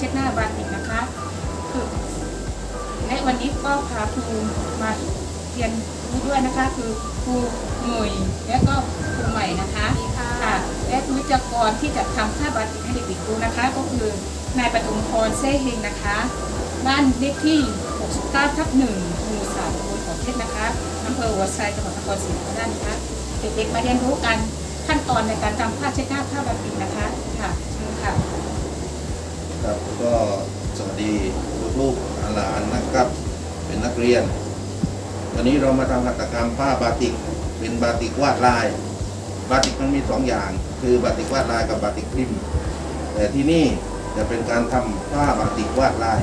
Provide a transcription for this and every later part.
เช็ดหน้าบาติกนะคะคือและวันนี้ก็พาครูมาเรียนรู้ด้วยนะคะคือครูหนุ่ยและก็ครูใหม่นะคะค่ะค่ะและวิทยากรที่จะทำผ้าบาติกให้เด็กๆดูนะคะ ก็คือนายปฐุมพรเซ่เฮงนะคะบ้านเลขที่ 69ทับ1หมู่สามตำบลของเพชรนะคะอำเภอหัวไซจังหวัดนครศรีธรรมราชนะคะเด็กๆมาเรียนรู้กันขั้นตอนในการทำผ้าเช็ดหน้าผ้าบาติกนะคะค่ะเชิญค่ะ ครับก็สวัสดีลูกๆหลานนะครับ เป็นนักเรียน วันนี้เรามาทำหัตถกรรมผ้าบาติก เป็นบาติกวาดลาย บาติกมันมีสองอย่าง คือบาติกวาดลายกับบาติกพิมพ์ แต่ที่นี่จะเป็นการทำผ้าบาติกวาดลาย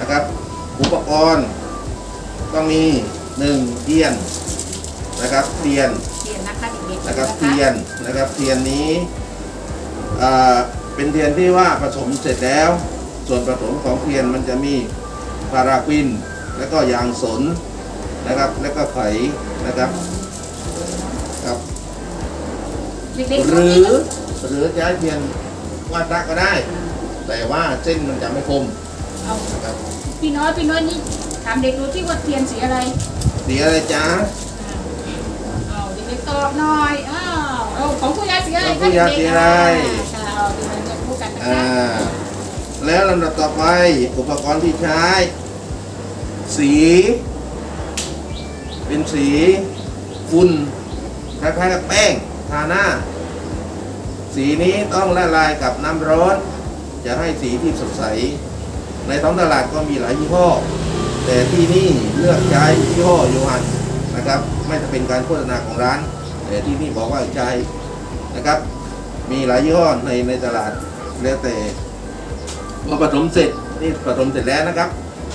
นะครับ อุปกรณ์ต้องมีหนึ่งเทียนนะครับเทียนเทียนนะคะเด็กๆนะครับเทียนนะครับเทียนนี้อ่า เป็นเทียนที่ว่าผสมเสร็จแล้ว ส่วนผสมของเทียนมันจะมีพาราควิน แล้วก็ยางสนนะครับ แล้วก็ไขนะครับครับเด็กๆหรือหรือจะใช้เทียนวาดรักก็ได้ แต่ว่าเส้นมันจะไม่คมเอานะครับพี่น้อยพี่น้อยนี่ถามเด็กดูที่ว่าเทียนสีอะไรสีอะไรจ๊ะเอาเด็กๆตอบหน่อยอ้าวเอาของผู้ใหญ่สีอะไรของผู้ใหญ่สีอะไร อ่าแล้วลำดับต่อไปอุปกรณ์ที่ใช้ สี เป็นสีฝุ่นคล้ายๆกับแป้งทาหน้า สีนี้ต้องละลายกับน้ำร้อน จะให้สีที่สดใส ในท้องตลาดก็มีหลายยี่ห้อ แต่ที่นี่เลือกใช้ยี่ห้อโยฮันนะครับ ไม่จะเป็นการโฆษณาของร้าน แต่ที่นี่บอกว่าใช้นะครับ มีหลายยี่ห้อในในตลาด แล้วแต่พอผสมเสร็จนี่ผสมเสร็จแล้วนะครับ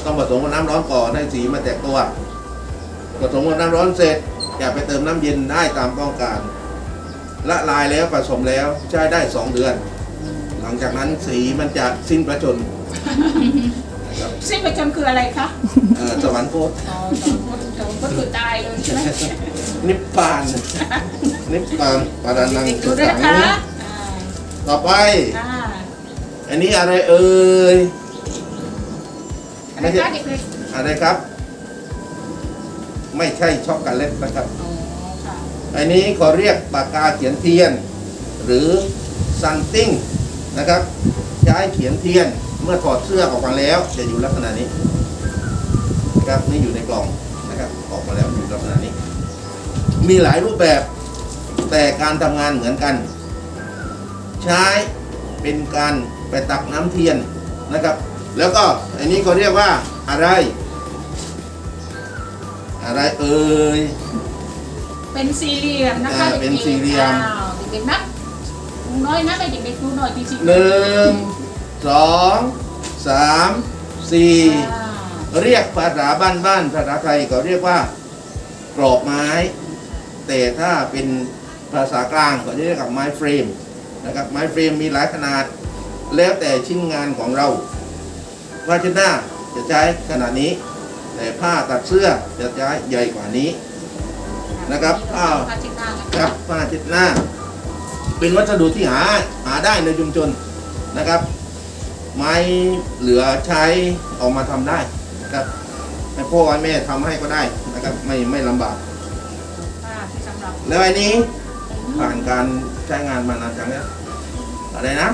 ต้องผสมกับน้ำร้อนก่อนให้สีมาแตกตัวผสมกับน้ำร้อนเสร็จอย่าไปเติมน้ำเย็นได้ตามต้องการละลายแล้วผสมแล้วใช้ได้สองเดือน หลังจากนั้นสีมันจะสิ้นประชนนะครับสิ้นประจำคืออะไรคะเอ่อสวรรคตอ๋อสองคนสองคนคือตายเลยใช่ไหมนิพพานนิพพานปารานังเด็กๆสุดูด้วยขังนะคะอ่าต่อไป อ่าอันนี้อะไรเอ่ยอะไรคะเด็กอะไรครับ ไม่ใช่ช็อกโกแลตนะครับๆอ๋อค่ะอันนี้เขาเรียกปากกาเขียนเทียน หรือซันติ้งนะครับ ใช้เขียนเทียนเมื่อถอดเสื้อออกมาแล้ว จะอยู่ลักษณะนี้นะครับนี่อยู่ในกล่องนะครับออกมาแล้วอยู่ลักษณะนี้ มีหลายรูปแบบแต่การทำงานเหมือนกัน ใช้เป็นการ ไปตักน้ำเทียนนะครับ แล้วก็อันนี้เขาเรียกว่าอะไร อะไรเอ่ยเป็นสี่เหลี่ยมนะคะอ่าด็กๆเป็นสี่เหลี่ยมอ้าวเด็กๆนับลุงน้อยนะให้เด็กๆดูหน่อยจริงๆหนึ่งสองสามสี่อ่าเรียกภาษาบ้านบ้านๆภาษาไทยก็เรียกว่ากรอบไม้ แต่ถ้าเป็นภาษากลางก็จะเรียกกับไม้เฟรมนะครับไม้เฟรมมีหลายขนาด แล้วแต่ชิ้นงานของเราผ้าเช็ดหน้าจะใช้ขนาดนี้ แต่ผ้าตัดเสื้อจะใช้ใหญ่กว่านี้นะครับอ้าวผ้าเช็ดหน้านะคคะรับผ้าเช็ดหน้า เป็นวัสดุที่หาหาได้ในชุมชนนะครับ ไม้เหลือใช้เออกมาทำได้นะครับให้พ่อให้แม่ทำให้ก็ได้นะครับไม่ไม่ลำบากผ้าที่สำหรับแล้วอันนี้ผ่านการใช้งานมานานจังแล้วอะไรนะ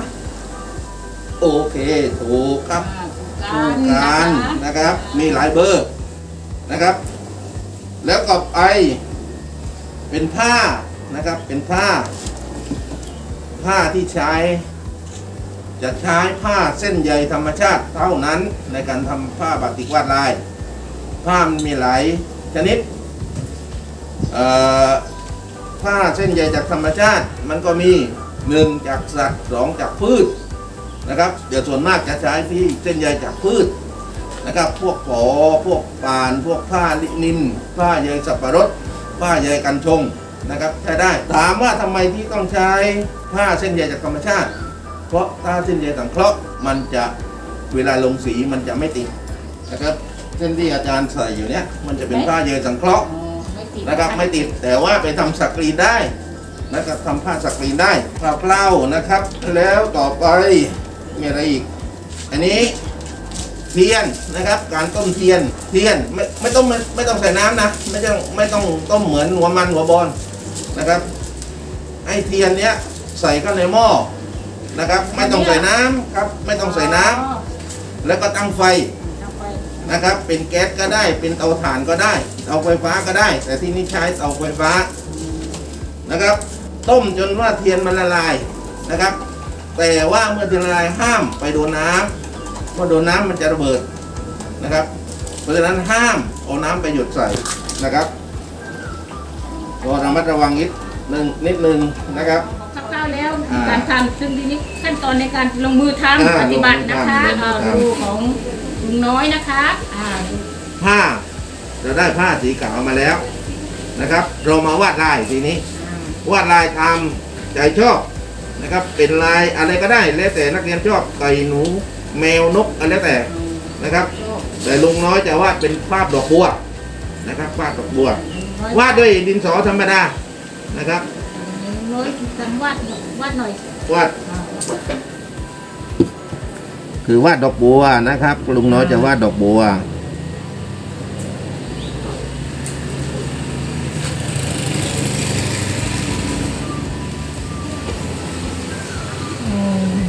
โอเคถูกครับอ่าถูกถูกกักันนนะนะครับ มีหลายเบอร์นะครับ แล้วก็ไปเป็นผ้านะครับ เป็นผ้า ผ้าที่ใช้ จะใช้ผ้าเส้นใยธรรมชาติเท่านั้นในการทำผ้าบาติกวาดลาย ผ้ามันมีหลายชนิดเอ่อผ้าเส้นใยจากธรรมชาติมันก็มีหนึ่งจากสัตว์สองจากพืช นะครับ เดี๋ยวส่วนมากจะใช้ที่เส้นใยจากพืชนะครับ พวกปอพวกปาน พวกผ้าลินินผ้าใยสับปะรดผ้าใยกันชงนะครับใช้ได้ถามว่าทำไมที่ต้องใช้ผ้าเส้นใยจากธรรมชาติ เพราะถ้าเส้นใยสังเคราะห์มันจะเวลาลงสีมันจะไม่ติดนะครับเส้นที่อาจารย์ใส่อยู่เนี้ยมันจะเป็นผ้าใยสังเคราะห์อ๋อไม่ติดนะครับไม่ติดแต่ว่าไปทำสักกรีนได้แล้วก็ทำผ้าสักรีนได้ผ้าเปล่านะครับ แล้วต่อไป มีอะไรอีก อันนี้เทียนนะครับ การต้มเทียน เทียนไม่ไม่ต้องไม่ไม่ต้องใส่น้ำนะไม่ต้องไม่ต้องต้มเหมือนหัวมันหัวบอลนะครับไอ้เทียนเนี้ยใส่เข้าในหม้อนะครับ ไม่ต้องใส่น้ำครับ ไม่ต้องใส่น้ำอ๋อแล้วก็ตั้งไฟเอาไปนะครับ เป็นแก๊สก็ได้ เป็นเตาถ่านก็ได้เตาไฟฟ้าก็ได้ แต่ที่นี่ใช้เตาไฟฟ้านะครับ ต้มจนว่าเทียนมันละลายนะครับ แต่ว่าเมื่อเทียนละลายห้ามไปโดนน้ำเพราะโดนน้ำมันจะระเบิดนะครับ เพราะฉะนั้นห้ามเอาน้ำไปหยดใส่นะครับก็ระมัดระวังนิดนึงนิดนึงนะครับคร่าวๆแล้วอ่าการทำซึ่งทีนี้ขั้นตอนในการลงมือทอ่าำปฏิบัตินะคะลงมือทำอ่าลงมือทำดูของลุงน้อยนะคะอ่าผ้าเราได้ผ้าสีขาวมาแล้วนะครับ เรามาวาดลายทีนี้ วาดลายตามใจชอบ นะครับ เป็นลายอะไรก็ได้แล้วแต่นักเรียนชอบไก่หนูแมวนกอะไรแล้วแต่นะครับ แต่ลุงน้อยจะวาดเป็นภาพดอกบัวนะครับภาพดอกบัววาดด้วยดินสอธรรมดานะครับลุงน้อยทำวาดหน่อยวาดหน่อยวาดคือวาดดอกบัวนะครับลุงน้อยจะวาดดอกบัว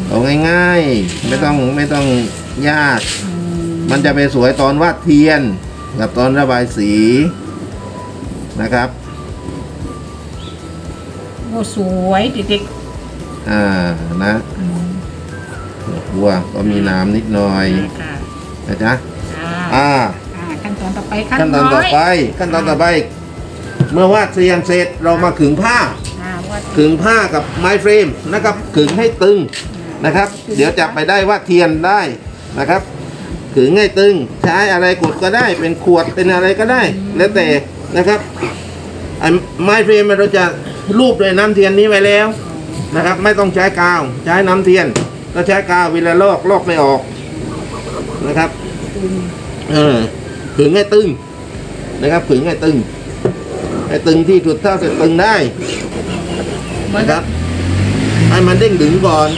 เอาง่ายๆ ไม่ต้องไม่ต้องยาก มันจะไปสวยตอนวาดเทียน กับตอนระบายสีนะครับ โอ้สวยเด็กอ่านะดอกบัวก็มีน้ำนิดหน่อยๆค่ะนะจ๊ะอ่าอ่าอ่าขั้นตอนต่อไปขั้นตอนต่อไป ขั้นตอนต่อไป เมื่อวาดเทียนเสร็จเรามาขึงผ้าอ่าวาดขึงผ้ากับไม้เฟรมนะครับขึงให้ตึง นะครับ เดี๋ยวจับไปได้ว่าเทียนได้นะครับขึงให้ตึงใช้อะไรกดก็ได้ เป็นขวดเป็นอะไรก็ได้ แล้วแต่นะครับไอไม้เฟรมเราจะรูปด้วยน้ำเทียนนี้ไว้แล้วนะครับ ไม่ต้องใช้กาว ใช้น้ำเทียนก็ใช้กาวเวลาลอกลอกไม่ออกนะครับเออขึงให้ตึงนะครับขึงให้ตึงให้ตึงที่สุดเท่าจะตึงได้นนะครับให้มันเด้งดึงก่อน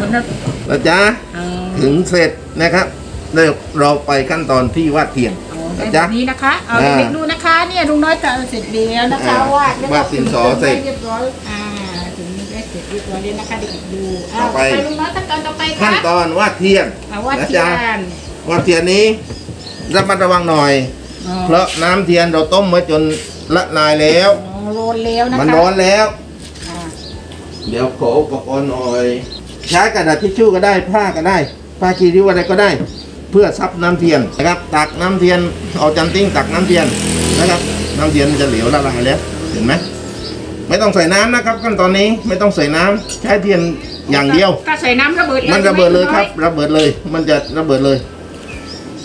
เหมือนแบบนะจ๊ะเอ่อถึงเสร็จนะครับเดี๋ยวเราไปขั้นตอนที่วาดเทียนเอานะแบจ๊ะ บนี้นะคะ เอาอ่าเด็กๆดูนะคะ เนี่ยลุงน้อยจะเสร็จแล้วนะคะอ่าวาดแล้วก็วาดดินสอเสร็จเรียบร้อยอ่าถึงได้เสร็จเรียบร้อยแล้วนะคะเด็กๆดูต่อไปเาลุงน้อยขั้นตอนต่อไปขั้นค่ะตอนวาดเทียนอ่าวาดนะเทียจ๊ะนวาดเทียนนี้ระมัดระวังหน่อย อ๋อเพราะน้ำเทียนเราต้มไว้จนละลายแล้ว อ๋อโรนแล้วนะคะมันร้อนแล้ว อ่า เดี๋ยวขออุปกรณ์หน่อย ใช้กระดาษทิชชู่ก็ได้ผ้าก็ได้ ผ้าคีริ้วอะไรก็ได้ เพื่อซับน้ำเทียนนะครับ ตักน้ำเทียนเอาจันติ้งตักน้ำเทียนนะครับน้ำเทียนมันจะเหลวละลายแล้วเห็นไหมไม่ต้องใส่น้ำนะครับ ขั้นตอนนี้ไม่ต้องใส่น้ำใช้เทียนอย่างเดียวถ้าใส่น้ำระเบิดมันระเบิดเลยครับ ระเบิดเลย มันจะระเบิดเลย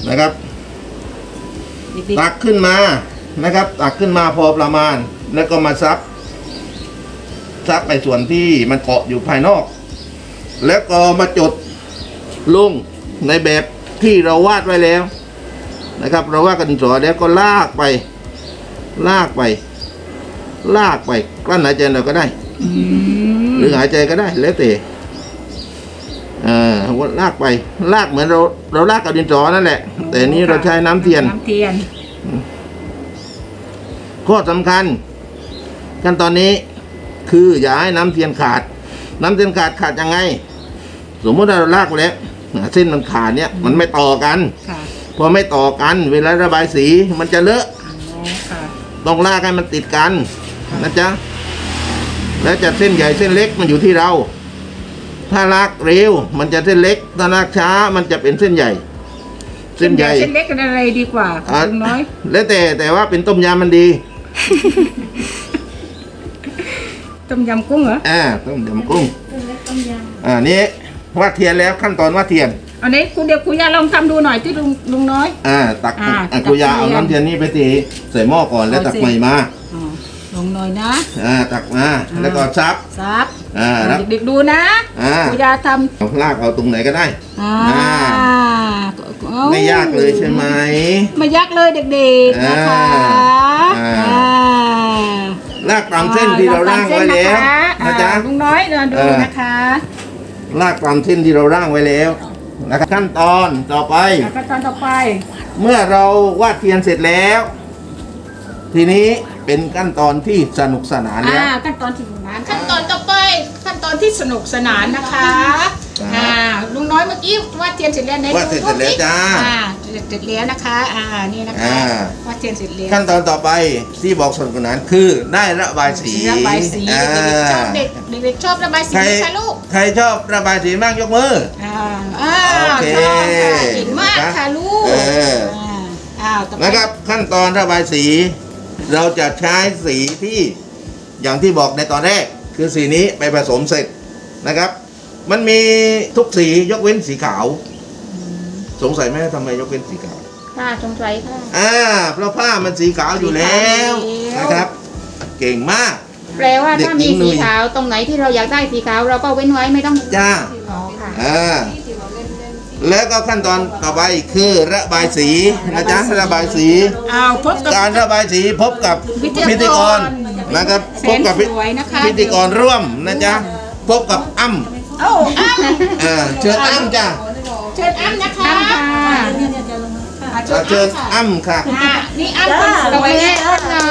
นะครับเด็กตักขึ้นมานะครับ ตักขึ้นมาพอประมาณ แล้วก็มาซับซับไปส่วนที่มันเกาะอยู่ภายนอก แล้วก็มาจดลงในแบบที่เราวาดไว้แล้วนะครับ เราวาดกันสอแล้วก็ลากไป ลากไป ลากไปกลั้นหายใจเราก็ได้ๆอืมหรือหายใจก็ได้แล้วแต่เอ่าลากไป ลากเหมือนเรา เราลากกับดินสอนั่นแหละ แต่อันนี้เราใช้น้ำเทียนน้ำเทียนข้อสำคัญขั้นตอนนี้คืออย่าให้น้ำเทียนขาด น้ำเทียนขาดขาดยังไง สมมติว่าเราลากไปแล้วเส้นมันขาดเนี่ยมันไม่ต่อกันค่ะพอไม่ต่อกัน เวลาระบายสีมันจะเลอะอ๋อค่ะต้องลากให้มันติดกันนะจ๊ะแล้วจะเส้นใหญ่เส้นเล็กมันอยู่ที่เรา ถ้าลากเร็ว มันจะเส้นเล็ก ถ้าลากช้ามันจะเป็นเส้นใหญ่ เส้นใหญ่เส้นเล็กกันอะไรดีกว่าอะลุงน้อย แล้วแต่แต่ว่าเป็นต้มยำมันดี ต้มยำกุ้งเหรอ อ่าต้มยำกุ้งต้มเล็กต้มยอ่านี่วาดเทียนแล้วขั้นตอนวาดเทียนำอันนี้คุณเดี๋ยวคุณยาลองทำดูหน่อยที่ลุงลุงน้อย อ่า ตักอ่าอะตักกุยาเทียน เอาน้ำเทียนนี่ไปตีใส่หม้อก่อนแล้วเอาตักสิใหม่มาอ๋อลงหน่อยนะอ่าตักมาแล้วก็ซับซับอ่าแล้ว เด็กๆดูนะอ่า คุณยาทเอาลากเอาตรงไหนก็ได้ำอ่าอ่า เอ้ไม่ยากเลยใช่ไหม ไม่ยากเลยเด็กๆนะคะอ่าอ่า ลากตามเส้นที่เราร่างไว้แล้วอ่านะจ๊ะลุงน้อยเดินดูเออนะคะลากตามเส้นที่เราร่างไว้แล้วนะครับขั้นตอนต่อไปแล้วก็ตอนต่อไป เมื่อเราวาดเทียนเสร็จแล้ว ทีนี้เป็นขั้นตอนที่สนุกสนานแล้วอ่าขั้นตอนที่สนานขั้นตอนต่อไปขั้นตอนที่สนุกสนานนะคะครับ อ่าลุงน้อยเมื่อกี้วาดเทียนเสร็จแล้วในวาดเสร็จเสร็จแล้วจ้า อ่าเสร็จแล้วนะคะ อ่านี่นะคะอ่า วาดเทียนเสร็จแล้วขั้นตอนต่อไปที่บอกสนุกสนานคือได้ระบายสีระบายสีอ่าเด็กๆชอบเด็กเด็กๆชอบระบายสีใครไหมคะลูกใครชอบระบายสีบ้างยกมือ อ่าอ่าโอเคชอบค่ะเก่งมากค่ะลูกเออาอ้าวต่อไปนะครับขั้นตอนระบายสี เราจะใช้สีที่อย่างที่บอกในตอนแรก คือสีนี้ไปผสมเสร็จนะครับ มันมีทุกสียกเว้นสีขาว สงสัยไหมทำไมยกเว้นสีขาวค่ะสงสัยค่ะอ่าเพราะผ้ามันสีขาวอยู่แล้วสีขาวอยู่แล้วนะครับ เก่งมาก แปลว่าเด็กถ้าหญิมีงหนุ่สียขาวตรงไหนที่เราอยากได้สีขาวเราก็เว้นไว้ไม่ต้องจ้าอ๋อค่ะอ่าแล้วก็ขั้นตอนต่อไปคือระบายสีนะจ๊ะระบายสีอ้าวพบกับการระบายสีพบกับวิทยากรพิธีกรนะครับแสพบนกับสวยนะคะพิธีกรร่วมนะจ๊ะพบกับอ้ำ โอ้อ้ำอ่าเชิญอ้ำจ้ะเชิญอ้ำนะคะอ่าเชิเชิญญอ้ำค่ะอ้ำค่ะอ่านี่อ้ำคนสตรงวยนี้นะหน่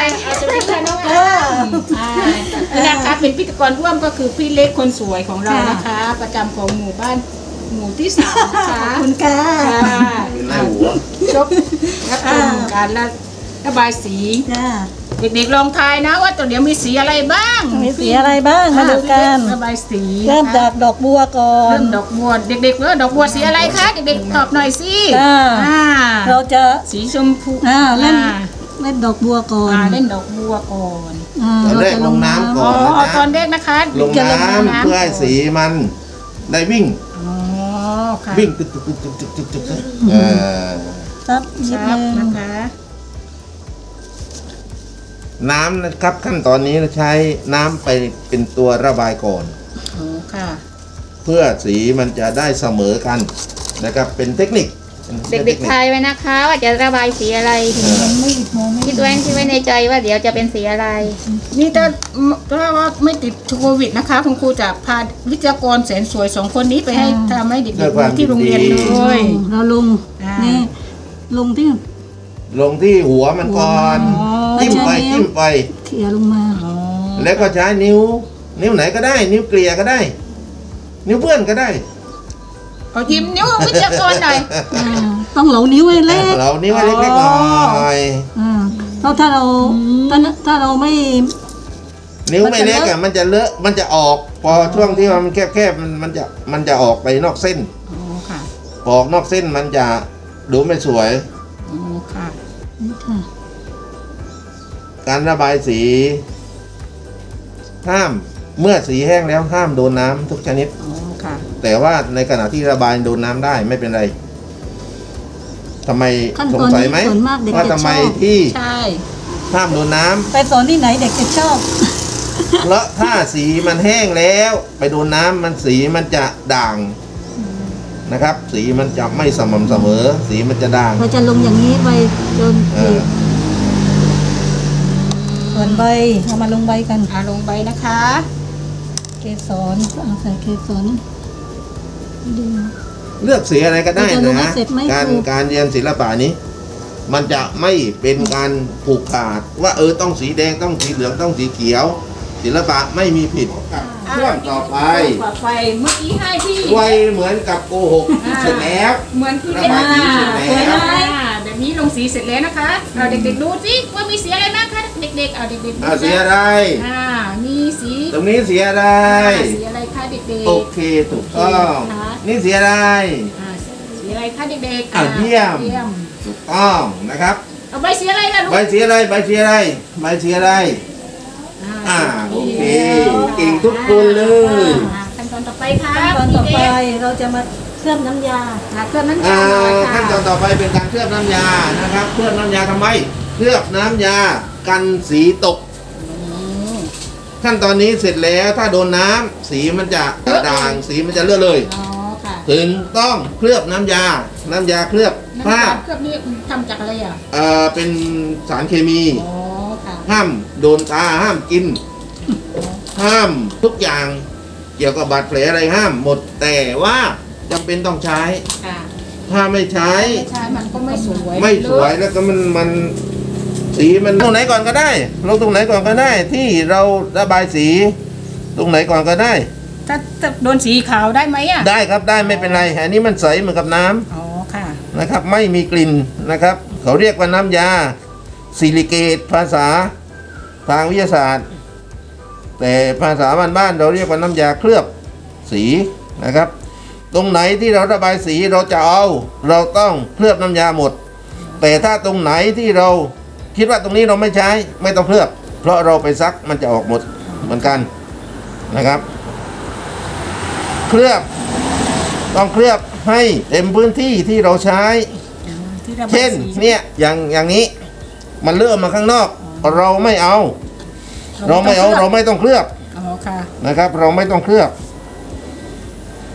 อยสวัสดีค่ะน้องอ้ำอ่านี่นะคะเป็นพิธีกรร่วมก็คือพี่เล็กคนสวยของเรานะคะ ประจำของหมู่บ้านหมู่ที่สามนะคะคุณค่ะ ค่ะเป็นหน้าหัวชบรับชมการระ ระบายสีเด็กๆลองทายนะว่าตัวเดียวมีสีอะไรบ้างมีสีอะไรบ้างมาดูกัน ระบายสีเริ่มจากดอกบัวก่อน เริ่มดอกบัวเด็กๆเออดอกบัวสีอะไรคะเด็กๆตอบหน่อยสิจ้าเราจะสีชมพูเล่นเล่นดอกบัวก่อนเล่นดอกบัวก่อนตอนแรกลงน้ำก่อนนะตอนแรกนะคะลงน้ำเพื่อให้สีมันได้วิ่งอ๋อค่ะวิ่งตึกตึกตึกตึกตึกตึกตึกเออซับนิดซับนึงนะคะ น้ำนะครับขั้นตอนนี้เราใช้น้ำไปเป็นตัวระบายก่อน อ๋อค่ะ เพื่อสีมันจะได้เสมอกันนะครับเป็นเทคนิคป็นเด็กทคนิๆทายไว้นะคะว่าจะระบายสีอะไรเออคิดไว้คิดไว้ในใจว่าเดี๋ยวจะเป็นสีอะไร นี่ถ้าถ้าว่าไม่ติดโควิดนะคะ คุณครูจะพาวิทยากรแสนสวยสองคนนี้ไปให้ทำให้เด็กด้วยความๆที่โรงเรียนยินดีเลยเราลงอ่านี่ นี่ลงที่ ลงที่หัวมันก่อน อ๋อ จิ้มไปแล้วใช้นิ้วจิ้มไปเขี่ยลงมาอ๋อแล้วก็ใช้นิ้ว นิ้วไหนก็ได้ นิ้วเกลี่ยก็ได้ นิ้วเพื่อนก็ได้เอายิ้มนิ้ววิทยากรหน่อยอ่าต้องเหลานิ้วให้เล็กเรานิ้วให้เล็กๆหน่อยอ่าเพราะถ้าเราถ้าถ้าเราไม่ นิ้วไม่เล็กอะมันจะเลอะมันจะออก พอช่วงที่มันแคบๆมันมันจะมันจะออกไปนอกเส้นอ๋อค่ะพอออกนอกเส้นมันจะดูไม่สวยอ๋อค่ะนี่ค่ะ การระบายสี ห้ามเมื่อสีแห้งแล้วห้ามโดนน้ำทุกชนิด อ๋อค่ะ แต่ว่าในขณะที่ระบายโดนน้ำได้ไม่เป็นไรทำไมขั้นสตงอนสัยนี้ไหมส่วนมากเด็กว่าจะทำไมชอบที่ใช่ ห้ามโดนน้ำไปสอนที่ไหนเด็กจะชอบเพราะถ้าสีมันแห้งแล้ว ไปโดนน้ำมันสีมันจะด่างนะครับ สีมันจะไม่สม่ำเสมอ สีมันจะด่าง เราจะลงอย่างนี้ไปจนเออ ส่วนใบเอามาลงใบกันอาลงไปนะคะ เกสรเอาใส่เกสรดูเลือกสีอะไรก็ได้เราจะลงให้นะเสร็จไหมการครูการเรียนศิลปะนี้ มันจะไม่เป็นการผูกขาด ว่าเออต้องสีแดงต้องสีเหลืองต้องสีเขียว ศิลปะไม่มีผิดเครื่องต่อไปต่อไปเมื่อกี้ให้ที่ไวเหมือนกับโกหกอ่าเสร็จแล้วเหมือนที่ระเล่นบายสีเสร็จแล้วอ่าแบบนี้ลงสีเสร็จแล้วนะคะเอาเด็กๆดูสิว่ามี เด็กๆเอาเด็กๆดูอ่าสีอะไร อ่ามีสีตรงนี้สีอะไรอ่าสีอะไรคะเด็กๆ โอเคถูกต้องค่ะนี่สีอะไร อ่าสีอะไรคะเด็กๆอ่าเยี่ยมเยี่ยม ถูกต้องนะครับเอาใบสีอะไรล่ะลูกใบสีอะไรใบสีอะไรใบสีอะไร อ่าโอเคเก่งทุกคนเลย อ่าขั้นตอนต่อไปค่ะขั้นตอนต่อไปพี่เด็กเราจะมาเคลือบน้ำยาอ่าเครื่องนั้นอ่าจะหน่อยค่ะขั้นตอนต่อไปเป็นการเคลือบน้ำยานะครับ เคลือบน้ำยาทำไม เคลือบน้ำยา กันสีตก ขั้นตอนนี้เสร็จแล้วถ้าโดนน้ำสีมันจะด่างสีมันจะเลื่อะเลย อ๋อค่ะถึงต้องเคลือบน้ำยา น้ำยาเคลือบน้ำผ้าตาลเคลือบนี่ทำจากอะไรอะเอ่อเป็นสารเคมี อ๋อค่ะห้ามโดนตาห้ามกิน ห้ามทุกอย่างเกี่ยวกับบาดแผลอะไรห้ามหมดแต่ว่าจำเป็นต้องใช้ ค่ะถ้าไม่ใช้ ไม่ใช่มันก็ไม่สวยไม่สวยแล้วก็มันมัน สีมันตรงไหนก่อนก็ได้ลงตรงไหนก่อนก็ได้ ที่เราระบายสี ตรงไหนก่อนก็ได้ ถ้าถ้าโดนสีขาวได้ไหมอะได้ครับได้ไม่เป็นไรอันนี้มันใสเหมือนกับน้ำอ๋อค่ะนะครับ ไม่มีกลิ่นนะครับ เขาเรียกว่าน้ำยาซิลิเกตภาษาทางวิทยาศาสตร์ แต่ภาษาบ้านๆเราเรียกว่าน้ำยาเคลือบสีนะครับ ตรงไหนที่เราระบายสีเราจะเอา เราต้องเคลือบน้ำยาหมด แต่ถ้าตรงไหนที่เรา คิดว่าตรงนี้เราไม่ใช้ไม่ต้องเคลือบ เพราะเราไปซักมันจะออกหมดเหมือนกันนะครับ เคลือบ ต้องเคลือบให้เต็มพื้นที่ที่เราใช้ ที่ระบายเช่นสีเนี่ยอย่างอย่างนี้มันเลื่อมมาข้างนอก เราไม่เอา เราไม่เอาเราไม่ต้องเคลือบอ๋อค่ะนะครับ เราไม่ต้องเคลือบ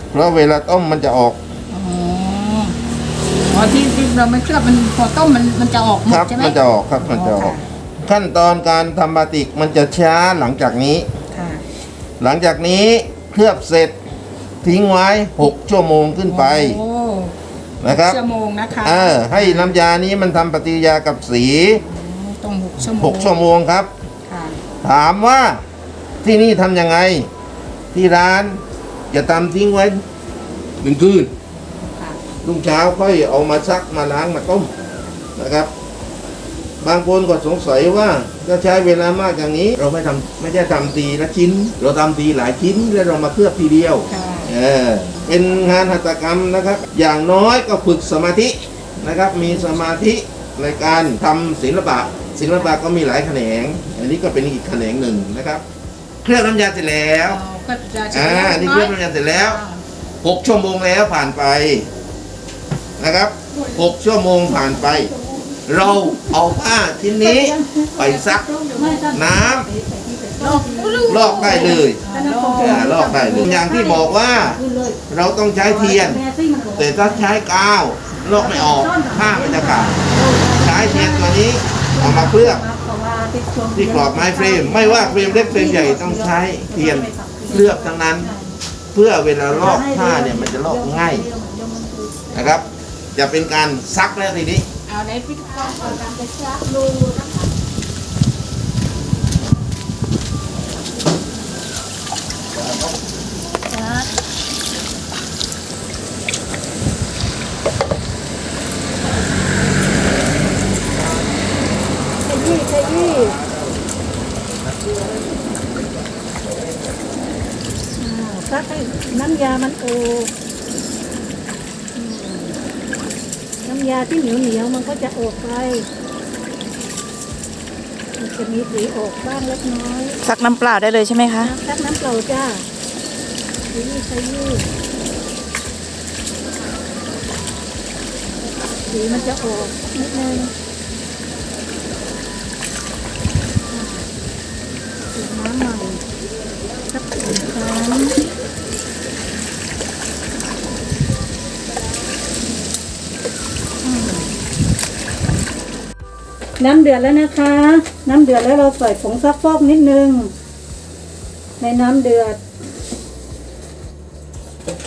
เพราะเวลาต้มมันจะออก อ๋ออ๋อที่ที่เราไม่เคลือบมันพอต้มมันมันจะออกหมคดรับใช่ไหม มันจะออกครับมันจะออกค่ะ ขั้นตอนการทำบาติกมันจะช้าหลังจากนี้ ค่ะ หลังจากนี้เคลือบเสร็จทิ้งไว้ 6 ชั่วโมงขึ้นไปโอ้นะครับชั่วโมงนะคะเออให้น้ำยานี้มันทำปฏิกิริยากับสี ต้องหกชั่วโมง6 ชั่วโมงครับ ค่ะถามว่าที่นี่ทำยังไง ที่ร้านจะทำทิ้งไว้หนึ่งคืนค่ะ รุ่งเช้าค่อยเอามาซักมาล้างมาต้มนะครับ บางคนก็สงสัยว่าจะใช้เวลามากอย่างนี้ เราไม่ทำไม่ใช่ทำทีละชิ้น เราทำทีหลายชิ้นแล้วเรามาเคลือบทีเดียวค่ะเออเป็นงานหัตถกรรมนะครับ อย่างน้อยก็ฝึกสมาธินะครับ มีสมาธิในการทำศิลปะ ศิลปะก็มีหลายแขนง อันนี้ก็เป็นอีกแขนงหนึ่งนะครับ เครื่องน้ำยาเสร็จแล้วอ๋อก็จะใช้อ่าเวลาอันนี้น้เคอรื่ยองน้ำยาเสร็จแล้วอ่าหกชั่วโมงแล้วผ่านไป นะครับหกชั่วโมงผ่านไป เราเอาผ้าชิ้นนี้ไปซักน้ำลอกได้เลยอ่าลอกได้เลยอย่างที่บอกว่าเราต้องใช้เทียน แต่ถ้าใช้กาวลอกไม่ออกผ้ามันจะขาดใช้เทียนตัวนี้เอามาเคลือบที่กรอบไม้เฟรม ไม่ว่าเฟรมเล็กเฟรมใหญ่ต้องใช้เทียนเคลือบทั้งนั้น เพื่อเวลาลอกผ้าเนี่ยมันจะลอกง่ายนะครับ จะเป็นการซักแล้วทีนี้ เอาในพิธีกรก่อนการไปซักดูขยี้ขยี้อ่าซักให้น้ำยามันโอมน้ำยาที่เหนียวเหนียวๆมันก็จะออกไป มันจะมีสีออกบ้างเล็กน้อยซักน้ำเปล่าได้เลยใช่ไหมคะน้ำซักน้ำเปล่าจ้าขยี้ขยี้สีมันจะออกนิดนึงสีน้ำใหม่สักสองครั้ง น้ำเดือดแล้วนะคะ น้ำเดือดแล้วเราใส่ผงซักฟอกนิดนึง ในน้ำเดือด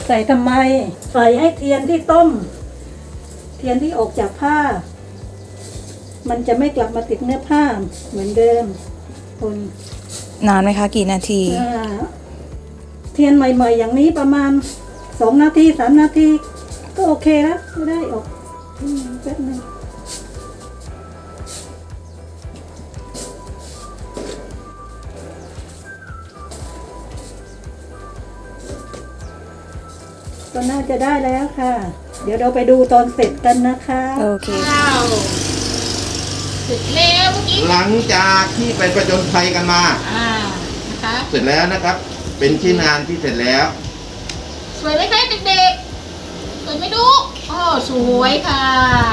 ใส่ทำไม ใส่ให้เทียนที่ต้ม เทียนที่ออกจากผ้า มันจะไม่กลับมาติดเนื้อผ้าเหมือนเดิมคุณนานไหมคะ กี่นาทีอ่าเทียนใหม่ ๆ อย่างนี้ประมาณสองนาทีสามนาที ก็โอเคแล้วก็ได้ออกอืมแป๊บนึง ก็น่าจะได้แล้วค่ะ เดี๋ยวเราไปดูตอนเสร็จกันนะคะ โอเคว้าวเสร็จแล้วเมื่อกี้ หลังจากที่ไปประจนภัยกันมา อ่า นะคะ เสร็จแล้วนะครับ เป็นชิ้นงานที่เสร็จแล้ว สวยไหมคะเด็กๆ สวยไหมลูกอ๋อสวยค่ะ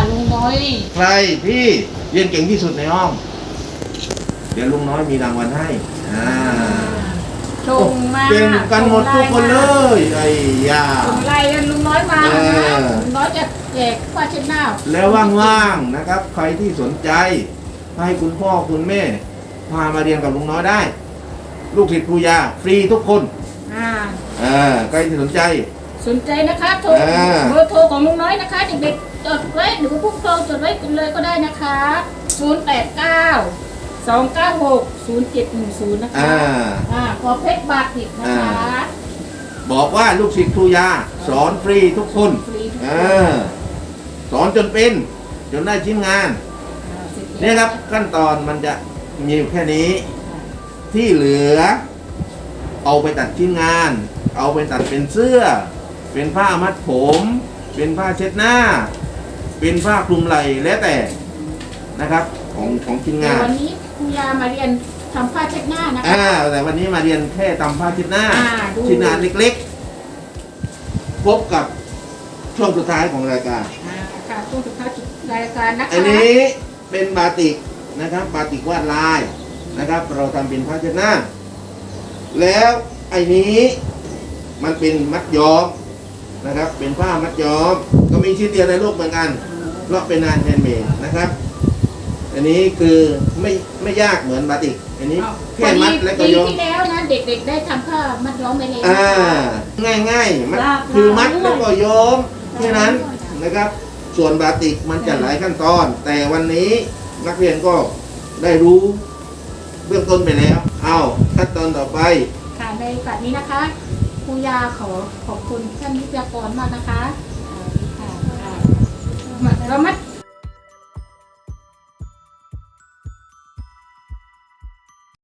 ลุงน้อย ใครที่เรียนเก่งที่สุดในห้อง เดี๋ยวลุงน้อยมีรางวัลให้อ่า ชงมากเก่งกันหมดทุกคนเลยไอ้ยาส่งไลน์กันลุงน้อยมาเออนะลุงน้อยจะแจกผ้าเช็ดหน้าแล้วว่างๆนะครับ ใครที่สนใจ ให้คุณพ่อคุณแม่ พามาเรียนกับลุงน้อยได้ ลูกศิษย์ครูยา ฟรีทุกคนอ่าอ่าใครที่สนใจ สนใจนะคะโทรอ่า เบอร์โทรของลุงน้อยนะคะเด็กๆจดไว้หรือผู้ปกครองจดไว้กันเลยก็ได้นะคะ 089 296 0710นะคะอ่า อ่าขอเพชรบาติกนะคะอ่าบอกว่าลูกศิษย์ครูยา สอนฟรีทุกคนฟรีทุกคนอ่าสอนจนเป็น จนได้ชิ้นงาน อ่าสจแล้วเนี่ยครับขั้นตอนมันจะมีอยู่แค่นี้ ที่เหลือ เอาไปตัดชิ้นงาน เอาไปตัดเป็นเสื้อ เป็นผ้ามัดผม เป็นผ้าเช็ดหน้า เป็นผ้าคลุมไหล่แล้วแต่นะครับ ของของชิ้นแต่งาน วันนี้ ครูยามาเรียนทำผ้าเช็ดหน้านะคะ อ่าแต่วันนี้มาเรียนแค่ทำผ้าเช็ดหน้าอ่าดู ชิ้นงานเล็กๆ พบกับช่วงสุดท้ายของรายการ อ่าค่ะช่วงสุดท้ายรายการนะคะอันนี้เป็นบาติกนะครับ บาติกวาดลายนะครับ เราทำเป็นผ้าเช็ดหน้า แล้วไอ้นี้มันเป็นมัดย้อมนะครับ เป็นผ้ามัดย้อม ก็มีชิ้นเดียวในโลกเหมือนกัน เพราะเป็นงานแฮนด์เมดนะครับ อันนี้คือไม่ไม่ยากเหมือนบาติก อันนี้อ้าวแค่มัดแล้วก็ปีย้อมที่แล้วนะเด็กๆได้ทำผ้ามัดย้อมไปแล้ว อ่านะคะง่ายๆมัดลากคือมัดลากแล้วก็ย้อมแค่นั้นนะครับ ส่วนบาติกมันจะหลายขั้นตอน แต่วันนี้นักเรียนก็ได้รู้เบื้องต้นไปแล้ว เอาขั้นตอนต่อไป ค่ะในโอกาสนี้นะคะครูยาขอขอบคุณท่านวิทยากรมากนะคะอ่าค่ะอ่าเรามัด